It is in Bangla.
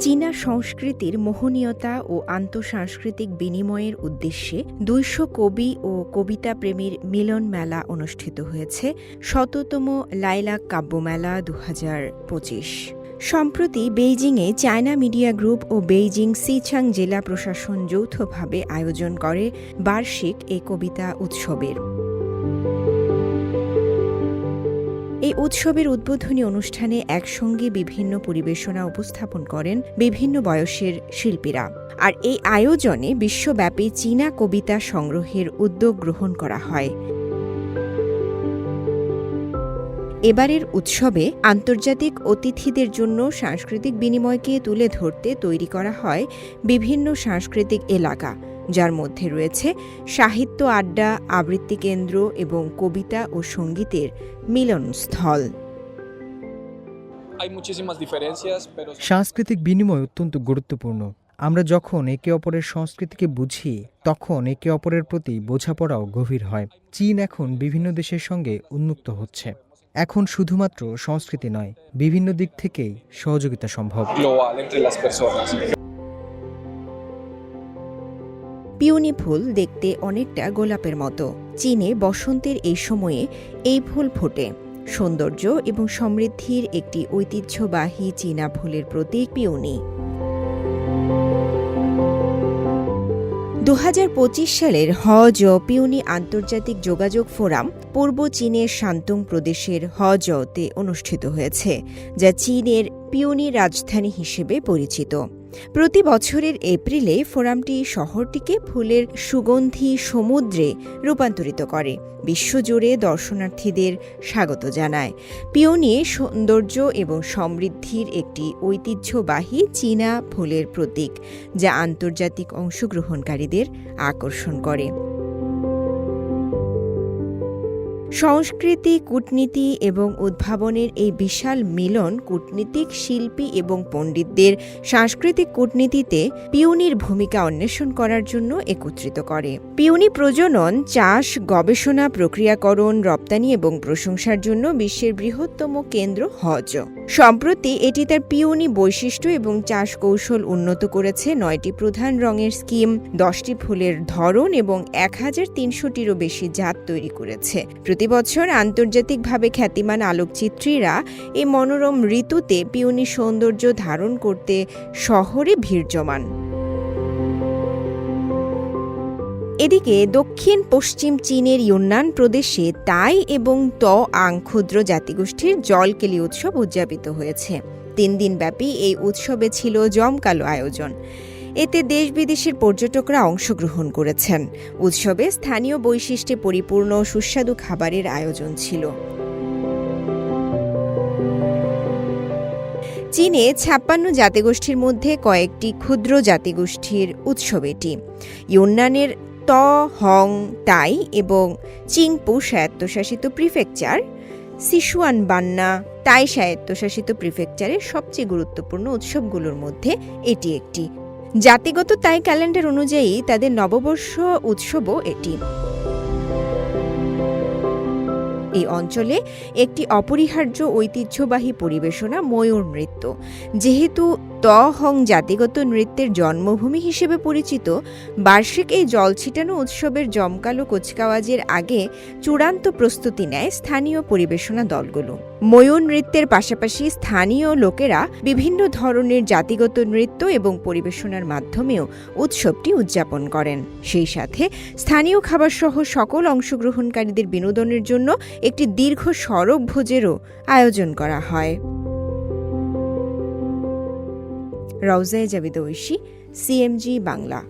চীনা সংস্কৃতির মোহনীয়তা ও আন্তঃসাংস্কৃতিক বিনিময়ের উদ্দেশ্যে দুইশো কবি ও কবিতা প্রেমীর মিলন মেলা অনুষ্ঠিত হয়েছে, শততম লাইলাক কাব্যমেলা দু সম্প্রতি বেইজিংয়ে চায়না মিডিয়া গ্রুপ ও বেইজিং সিচাং জেলা প্রশাসন যৌথভাবে আয়োজন করে বার্ষিক এই কবিতা উৎসবের। এই উৎসবের উদ্বোধনী অনুষ্ঠানে একসঙ্গে বিভিন্ন পরিবেশনা উপস্থাপন করেন বিভিন্ন বয়সের শিল্পীরা। আর এই আয়োজনে বিশ্বব্যাপী চীনা কবিতা সংগ্রহের উদ্যোগ গ্রহণ করা হয়। এবারের উৎসবে আন্তর্জাতিক অতিথিদের জন্য সাংস্কৃতিক বিনিময়কে তুলে ধরতে তৈরি করা হয় বিভিন্ন সাংস্কৃতিক এলাকা। যার মধ্যে রয়েছে সাহিত্য আড্ডা আবৃত্তি কেন্দ্র এবং কবিতা ও সঙ্গীতের মিলনস্থল। সাংস্কৃতিক বিনিময় অত্যন্ত গুরুত্বপূর্ণ। আমরা যখন একে অপরের সংস্কৃতিকে বুঝি তখন একে অপরের প্রতি বোঝাপড়াও গভীর হয়। চীন এখন বিভিন্ন দেশের সঙ্গে উন্মুক্ত হচ্ছে। এখন শুধুমাত্র সংস্কৃতি নয় বিভিন্ন দিক থেকেই সহযোগিতা সম্ভব। পিওনি ফুল দেখতে অনেকটা গোলাপের মতো। চীনে বসন্তের এই সময়ে এই ফুল ফোটে। সৌন্দর্য এবং সমৃদ্ধির একটি ঐতিহ্যবাহী চীনা ফুলের প্রতীক পিওনি দু হাজার পঁচিশ সালের হজ পিউনি আন্তর্জাতিক যোগাযোগ ফোরাম পূর্ব চীনের শান্তং প্রদেশের হজতে অনুষ্ঠিত হয়েছে, যা চীনের পিউনি রাজধানী হিসেবে পরিচিত। প্রতি বছরের এপ্রিলে ফোরামটি শহরটিকে ফুলের সুগন্ধি সমুদ্রে রূপান্তরিত করে। বিশ্বজুড়ে দর্শনার্থীদের স্বাগত জানায়। পিওনি সৌন্দর্য এবং সমৃদ্ধির একটি ঐতিহ্যবাহী চীনা ফুলের প্রতীক, যা আন্তর্জাতিক অংশগ্রহণকারীদের আকর্ষণ করে। সংস্কৃতি, কূটনীতি এবং উদ্ভাবনের এই বিশাল মিলন কূটনীতিক শিল্পী এবং পণ্ডিতদের সাংস্কৃতিক কূটনীতিতে পিউনির ভূমিকা অন্বেষণ করার জন্য একত্রিত করে। পিউনি প্রজনন, চাষ, গবেষণা, প্রক্রিয়াকরণ, রপ্তানি এবং প্রশংসার জন্য বিশ্বের বৃহত্তম কেন্দ্র হজ। সম্প্রতি এটি তার পিউনি বৈশিষ্ট্য এবং চাষ কৌশল উন্নত করেছে নয়টি প্রধান রঙের স্কিম, দশটি ফুলের ধরন এবং এক হাজার তিনশোটিরও বেশি জাত তৈরি করেছে। প্রতি বছর আন্তর্জাতিকভাবে খ্যাতিমান আলোকচিত্রীরা এই মনোরম ঋতুতে পিউনি সৌন্দর্য ধারণ করতে শহরে ভিড় জমান। এদিকে দক্ষিণ, পশ্চিম চীনের ইউনান প্রদেশে তাই এবং ত আং ক্ষুদ্র জাতিগোষ্ঠীর জলকেলি উৎসব উদযাপিত হয়েছে। তিন দিনব্যাপী এই উৎসবে ছিল জমকালো আয়োজন। এতে দেশ বিদেশের পর্যটকরা অংশগ্রহণ করেছেন। উৎসবে স্থানীয় বৈশিষ্ট্যে পরিপূর্ণ সুস্বাদু খাবারের আয়োজন ছিল। চীনে ছাপ্পান্ন জাতিগোষ্ঠীর মধ্যে কয়েকটি ক্ষুদ্র জাতিগোষ্ঠীর উৎসব এটি। ইউনানের ত হং তাই এবং চিংপু স্বায়ত্তশাসিত প্রিফেকচার সিসুয়ান বান্না তাই স্বায়ত্তশাসিত প্রিফেকচারের সবচেয়ে গুরুত্বপূর্ণ উৎসবগুলোর মধ্যে এটি একটি। জাতিগত তাই ক্যালেন্ডার অনুযায়ী তাদের নববর্ষ উৎসবও এটি। এই অঞ্চলে একটি অপরিহার্য ঐতিহ্যবাহী পরিবেশনা ময়ূর নৃত্য। যেহেতু হং জাতিগত নৃত্যের জন্মভূমি হিসেবে পরিচিত, বার্ষিক এই জল ছিটানো উৎসবের জমকালো কুচকাওয়াজের আগে চূড়ান্ত প্রস্তুতি নেয় স্থানীয় পরিবেশনা দলগুলো। ময়ূর নৃত্যের পাশাপাশি স্থানীয় লোকেরা বিভিন্ন ধরনের জাতিগত নৃত্য এবং পরিবেশনার মাধ্যমেও উৎসবটি উদযাপন করেন। সেই সাথে স্থানীয় খাবারসহ সকল অংশগ্রহণকারীদের বিনোদনের জন্য একটি দীর্ঘ সড়ক ভোজেরও আয়োজন করা হয়। রওজায় জাবেদ ঐশী সিএমজি বাংলা।